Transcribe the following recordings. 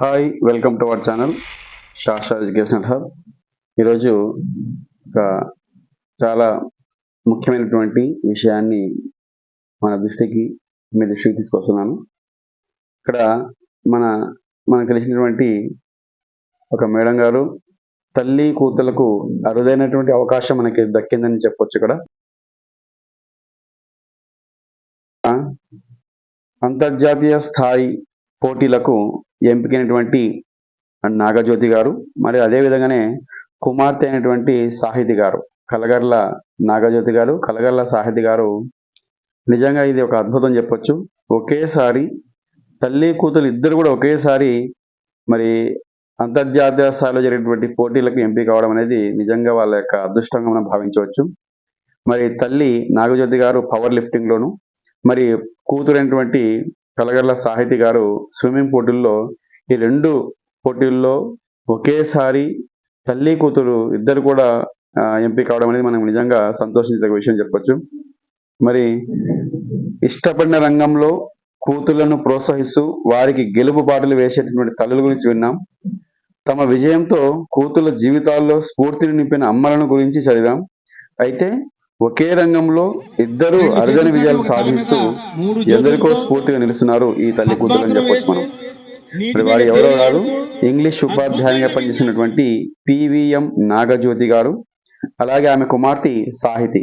Hi welcome to our channel Shastra education hub ఈరోజు ఒక చాలా ముఖ్యమైనటువంటి విషయాన్ని మన దృష్టికి మీ దృష్టికి తీసుకొస్తున్నాను. ఇక్కడ మన మనకు తెలిసినటువంటి ఒక మేడం గారు తల్లి కూతులకు అరుదైనటువంటి అవకాశం మనకి దక్కిందని చెప్పొచ్చు ఇక్కడ. అంతర్జాతీయ స్థాయి పోటీలకు ఎంపికైనటువంటి నాగజ్యోతి గారు మరి అదే విధంగానే కుమార్తె అయినటువంటి సాహితి గారు కలగర్ల నాగజ్యోతి గారు కలగర్ల సాహితి గారు. నిజంగా ఇది ఒక అద్భుతం చెప్పొచ్చు. ఒకేసారి తల్లి కూతురు ఇద్దరు కూడా ఒకేసారి మరి అంతర్జాతీయ స్థాయిలో జరిగినటువంటి పోటీలకు ఎంపిక కావడం అనేది నిజంగా వాళ్ళ యొక్క అదృష్టంగా మనం భావించవచ్చు. మరి తల్లి నాగజ్యోతి గారు పవర్ లిఫ్టింగ్లోను మరి కూతురైనటువంటి కలగర్ల సాహితి గారు స్విమ్మింగ్ పోటీల్లో ఈ రెండు పోటీల్లో ఒకేసారి తల్లి కూతురు ఇద్దరు కూడా ఎంపిక అవడం అనేది మనం నిజంగా సంతోషించదగ్గ విషయం చెప్పొచ్చు. మరి ఇష్టపడిన రంగంలో కూతుళ్ళను ప్రోత్సహిస్తూ వారికి గెలుపు పాటలు వేసేటటువంటి తల్లుల గురించి విన్నాం. తమ విజయంతో కూతుళ్ళ జీవితాల్లో స్ఫూర్తిని నింపిన అమ్మలను గురించి చదివాం. అయితే ఒకే రంగంలో ఇద్దరు అరుదైన విజయాలు సాధిస్తూ ఎందరికో స్ఫూర్తిగా నిలుస్తున్నారు ఈ తల్లి కూతురు అని చెప్పొచ్చు మనం. మరి వారు ఎవరో కాదు ఇంగ్లీష్ ఉపాధ్యాయునిగా పనిచేసినటువంటి పివిఎం నాగజ్యోతి గారు అలాగే ఆమె కుమార్తె సాహితి.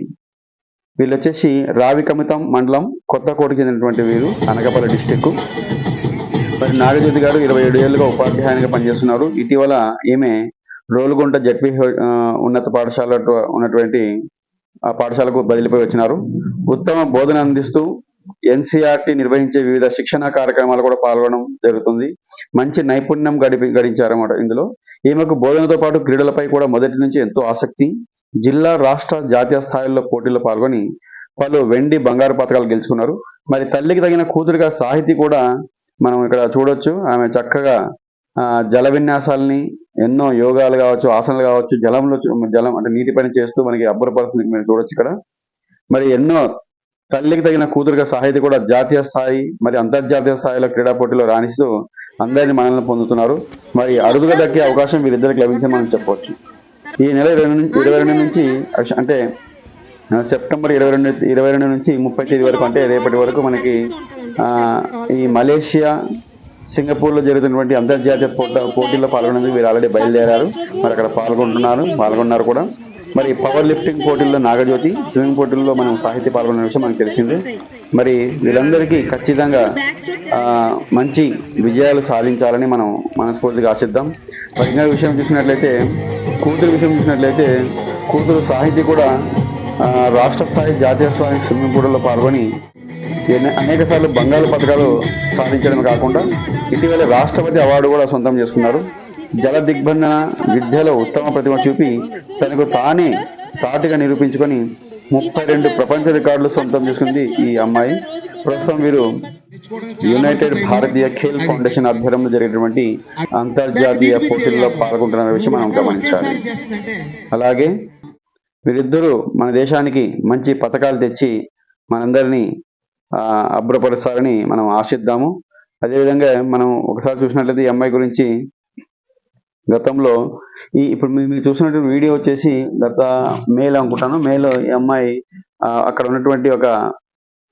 వీళ్ళు వచ్చేసి రావికమితం మండలం కొత్తకోటకి చెందినటువంటి వీరు అనకాపల్లి డిస్టిక్ మరి నాగజ్యోతి గారు ఇరవై ఏడు ఏళ్ళుగా ఉపాధ్యాయునిగా పనిచేస్తున్నారు. ఇటీవల ఈమె రోలుగుంట జడ్పీ ఉన్నత పాఠశాల ఉన్నటువంటి పాఠశాలకు బదిలీపై వచ్చినారు. ఉత్తమ బోధన అందిస్తూ ఎన్సీఆర్టీ నిర్వహించే వివిధ శిక్షణ కార్యక్రమాలు కూడా పాల్గొనడం జరుగుతుంది. మంచి నైపుణ్యం గడిపి గడించారన్నమాట ఇందులో. ఈమెకు బోధనతో పాటు క్రీడలపై కూడా మొదటి నుంచి ఎంతో ఆసక్తి. జిల్లా రాష్ట్ర జాతీయ స్థాయిలో పోటీల్లో పాల్గొని పలు వెండి బంగారు పథకాలు గెలుచుకున్నారు. మరి తల్లికి తగిన కూతురుగా సాహితీ కూడా మనం ఇక్కడ చూడొచ్చు. ఆమె చక్కగా జల విన్యాసాలని ఎన్నో యోగాలు కావచ్చు ఆసనాలు కావచ్చు జలంలో జలం అంటే నీటి పని చేస్తూ మనకి అబ్బురపరుస్తుంది మీరు చూడొచ్చు ఇక్కడ. మరి ఎన్నో తల్లికి తగిన కూతురుగా సాహితి కూడా జాతీయ స్థాయి మరి అంతర్జాతీయ స్థాయిలో క్రీడా పోటీలో రాణిస్తూ అందరిని మనల్ని పొందుతున్నారు. మరి అరుదుగా దక్కే అవకాశం వీరిద్దరికి లభించమని చెప్పవచ్చు ఈ నెల ఇరవై ఇరవై రెండు నుంచి అక్ష- అంటే సెప్టెంబర్ ఇరవై రెండు ఇరవై రెండు నుంచి ముప్పై తేదీ వరకు అంటే రేపటి వరకు మనకి ఈ మలేషియా సింగపూర్లో జరుగుతున్నటువంటి అంతర్జాతీయ పోట పోటీల్లో పాల్గొనేందుకు వీరు ఆల్రెడీ బయలుదేరారు. మరి అక్కడ పాల్గొంటున్నారు పాల్గొన్నారు కూడా. మరి పవర్ లిఫ్టింగ్ పోటీల్లో నాగజ్యోతి స్విమ్మింగ్ పోటీల్లో మనం సాహిత్య పాల్గొన్న విషయం మనకు తెలిసింది. మరి వీళ్ళందరికీ ఖచ్చితంగా మంచి విజయాలు సాధించాలని మనం మనస్ఫూర్తిగా ఆశిద్దాం. పరిజ్ఞాన విషయం చూసినట్లయితే కూతురు విషయం చూసినట్లయితే కూతురు సాహితీ కూడా రాష్ట్ర స్థాయి జాతీయ స్థాయి స్విమ్మింగ్ పూల్లో పాల్గొని అనేక సార్లు బంగారు పథకాలు సాధించడమే కాకుండా ఇటీవల రాష్ట్రపతి అవార్డు కూడా సొంతం చేసుకున్నారు. జల దిగ్బంధన విద్యలో ఉత్తమ ప్రతిభ చూపి తనకు తానే సాటిగా నిరూపించుకొని ముప్పై రెండు ప్రపంచ రికార్డులు సొంతం చేసుకుంది ఈ అమ్మాయి. ప్రస్తుతం వీరు యునైటెడ్ భారతీయ ఖేల్ ఫౌండేషన్ ఆధ్వర్యంలో జరిగినటువంటి అంతర్జాతీయ పోటీల్లో పాల్గొంటున్న విషయం మనం గమనించాలి. అలాగే వీరిద్దరూ మన దేశానికి మంచి పథకాలు తెచ్చి మనందరినీ అభ్రపరుస్తారని మనం ఆశిద్దాము. అదేవిధంగా మనం ఒకసారి చూసినట్లయితే ఈ అమ్మాయి గురించి గతంలో ఈ ఇప్పుడు మీరు చూసినటువంటి వీడియో వచ్చేసి గత మేలో అనుకుంటాను. మేలో ఈ అమ్మాయి అక్కడ ఉన్నటువంటి ఒక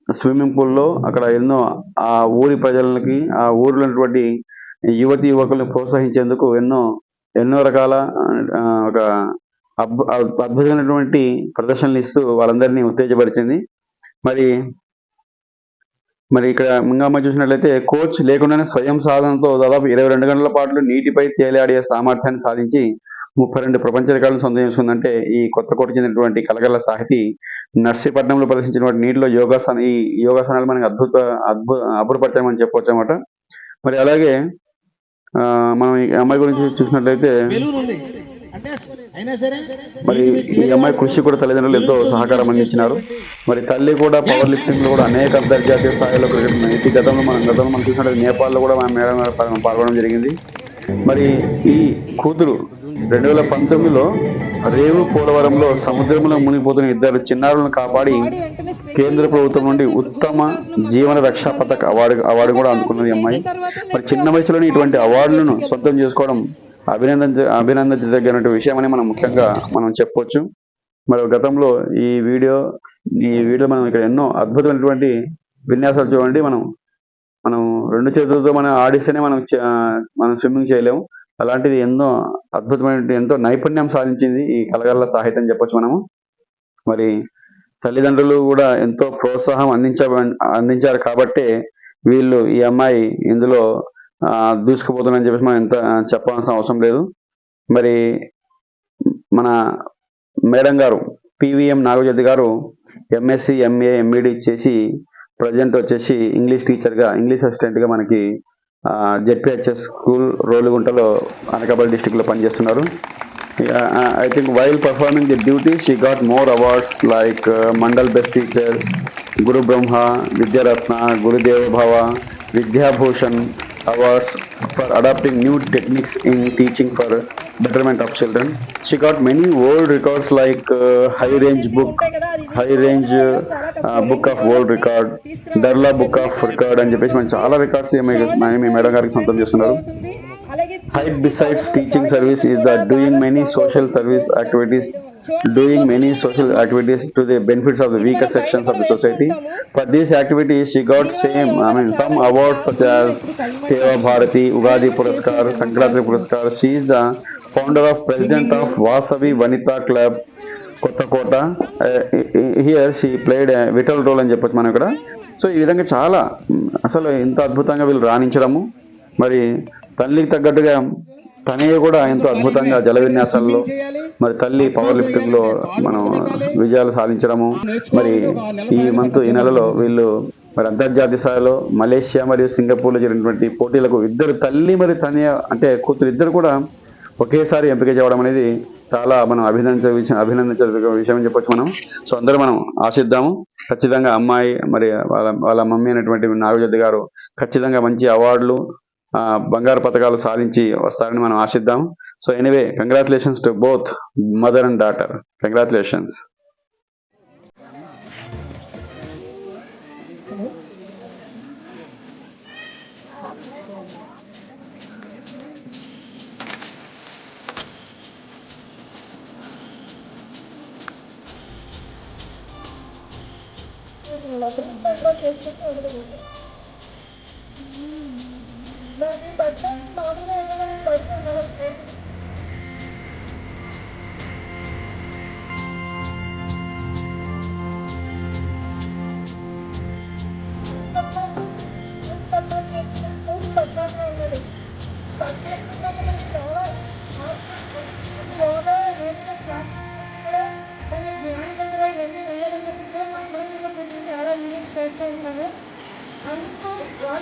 స్విమ్మింగ్ పూల్లో అక్కడ ఎన్నో ఆ ఊరి ప్రజలకి ఆ ఊరిలో ఉన్నటువంటి యువతి యువకులను ప్రోత్సహించేందుకు ఎన్నో ఎన్నో రకాల ఒక అద్భుతమైనటువంటి ప్రదర్శనలు ఇస్తూ వాళ్ళందరినీ ఉత్తేజపరిచింది. మరి మరి ఇక్కడ ముంగమ్మ చూసినట్లయితే కోచ్ లేకుండానే స్వయం సాధనతో దాదాపు ఇరవై రెండు గంటల పాటు నీటిపై తేలియాడే సామర్థ్యాన్ని సాధించి ముప్పై రెండు ప్రపంచ రికార్డులు సొంతం చేసుకుందంటే ఈ కొత్త కోట చెందినటువంటి కలగల సాహితి నర్సీపట్నంలో ప్రదర్శించినటువంటి నీటిలో యోగాసన ఈ యోగాసనాలు మనకి అద్భుత అద్భుత అభివృపరచమని చెప్పవచ్చు అనమాట మరి అలాగే ఆ, మనం ఈ అమ్మాయి గురించి చూసినట్లయితే మరి ఈ అమ్మాయి కృషి కూడా తల్లిదండ్రులు ఎంతో సహకారం అందించినారు. మరి తల్లి కూడా పవర్ లిఫ్టింగ్లో కూడా అనేక అంతర్జాతీయ స్థాయిలో క్రికెట్ గతంలో మనం గతంలో మనం చూసినట్టు నేపాల్లో కూడా మన మేడం పాల్గొనడం జరిగింది. మరి ఈ కూతురు రెండు వేల పంతొమ్మిదిలో రేవు పోలవరంలో సముద్రంలో మునిగిపోతున్న ఇద్దరు చిన్నారులను కాపాడి కేంద్ర ప్రభుత్వం నుండి ఉత్తమ జీవన రక్షా పథక అవార్డు అవార్డు కూడా అందుకున్నది అమ్మాయి. మరి చిన్న వయసులోనే ఇటువంటి అవార్డులను సొంతం చేసుకోవడం అభినందించ అభినందించదగినటువంటి విషయం అని మనం ముఖ్యంగా మనం చెప్పొచ్చు. మరి గతంలో ఈ వీడియో ఈ వీడియో మనం ఇక్కడ ఎన్నో అద్భుతమైనటువంటి విన్యాసాలు చూడండి. మనం మనం రెండు చేతులతో మనం ఆడిస్తేనే మనం మనం స్విమ్మింగ్ చేయలేము. అలాంటిది ఎన్నో అద్భుతమైన ఎంతో నైపుణ్యం సాధించింది ఈ కలగల్ల సాహిత్యం చెప్పొచ్చు మనము. మరి తల్లిదండ్రులు కూడా ఎంతో ప్రోత్సాహం అందించ అందించారు కాబట్టే వీళ్ళు ఈ అమ్మాయి ఇందులో దూసుకుపోతుందని చెప్పేసి మనం ఎంత చెప్పాల్సిన అవసరం లేదు. మరి మన madam garu PVM Nagajyothi garu MSc MA MEd చేసి ప్రజెంట్ వచ్చేసి ఇంగ్లీష్ టీచర్గా ఇంగ్లీష్ అసిస్టెంట్గా మనకి జెడ్పిహెచ్ఎస్ స్కూల్ రోలుగుంటలో అనకాపల్లి డిస్టిక్లో పనిచేస్తున్నారు. I think while performing the duty she got more awards like mandal best teacher Guru Brahma Vidyaratna Gurudeva Bhava Vidyabhushan awards for adapting new techniques in teaching for betterment of children. She got many world records like uh, high range book, high range uh, book of world record, Darla book of record అని చెప్పేసి మనం చాలా records మీ madam గారికి సొంతం చేస్తున్నారు Height besides teaching service is the doing many social service activities, doing many social activities to the benefits of the weaker sections of the society. For these activities, she got same, I mean, some awards such as Seva Bharati, Ugadi Puraskar, Sankranti Puraskar. She is the founder of president of Vasavi Vanita Club, Kothakota here she played vital role అని చెప్పొచ్చు మనం ఇక్కడ so ఈ విధంగా చాలా మ్, అసలు ఇంత అద్భుతంగా వీళ్ళు రాణించడము మరి తల్లికి తగ్గట్టుగా తనే కూడా ఎంతో అద్భుతంగా జల విన్యాసాల్లో చేయాలి. మరి తల్లి పవర్ లిఫ్టింగ్లో మనం విజయాలు సాధించడము. మరి ఈ మంత్ ఈ నెలలో వీళ్ళు మరి అంతర్జాతీయ స్థాయిలో మలేషియా మరియు సింగపూర్లో జరిగినటువంటి పోటీలకు ఇద్దరు తల్లి మరి తనయ అంటే కూతురు ఇద్దరు కూడా ఒకేసారి ఎంపిక చేయడం అనేది చాలా మనం అభినందించ విషయం అభినందించదగ్గ విషయం అని చెప్పొచ్చు మనం. సో అందరూ మనం ఆశిద్దాము. ఖచ్చితంగా అమ్మాయి మరి వాళ్ళ వాళ్ళ మమ్మీ అయినటువంటి నాగజ్యోతి గారు ఖచ్చితంగా మంచి అవార్డులు బంగారు పథకాలు సాధించి వస్తారని మనం ఆశిద్దాం. So anyway congratulations to both mother and daughter congratulations నాది பட்டன் மதுரை பட்டன் நடக்கு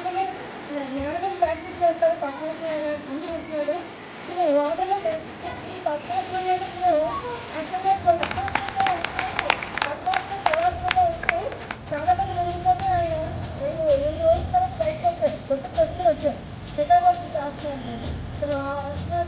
Thank you. జ్ఞానం ప్రాక్టీస్ చేస్తారు పక్కన ముందు ఉంటున్నాడు ఇది వాటర్లో ప్రాక్టీస్ చేసి పక్కన అట్లనే చాలా మంది వెళ్ళిపోతే ఆయన నేను ఎన్ని రోజుల తర్వాత బయటకు వచ్చాను కొత్త ప్రజలు వచ్చాను హైదరాబాద్ రాస్తున్నాను ఇక్కడ రాసిన